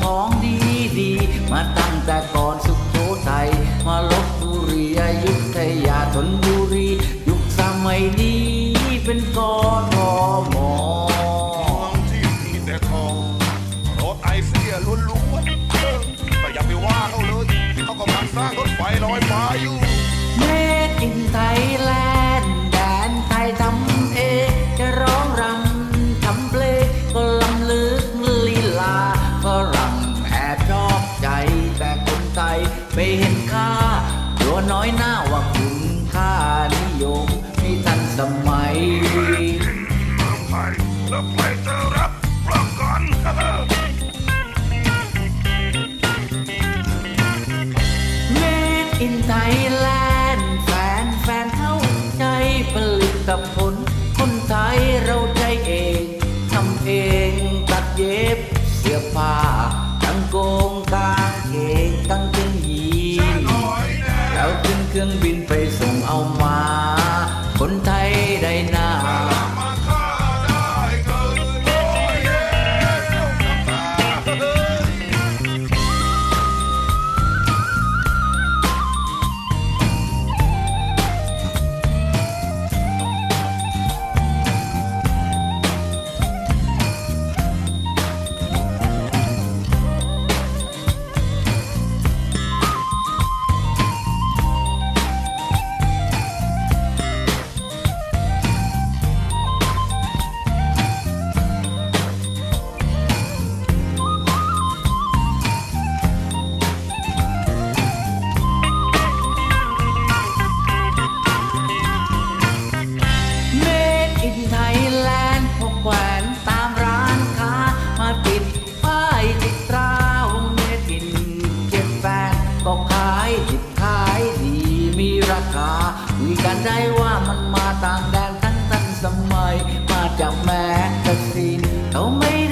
ของดีดีมาตั้งแต่ก่อนสุโขทัยมาลบบุรีอยุธยาธนบุรียุคสมัยนี้เป็นกอทมที่มีแต่ทองรถไอเสียล้วนๆแต่อย่าไปว่าเขาเลยเขากำลังสร้างรถไฟลอยฟ้าอยู่ ไทยไม่เห็นค่าตัวน้อยหน้าว่าคุณค่านิยมไม่ทันสมัยเริ่มใหม่เริ่มใหม่จะรับริ่มก่อน Made in Thailand แฟนแฟนเข้าใจผลิตผลคนไทยเราใจเองทำเองตัดเย็บเสื้อผ้า รื่องบินไปส่งเอามา magazine. Don't make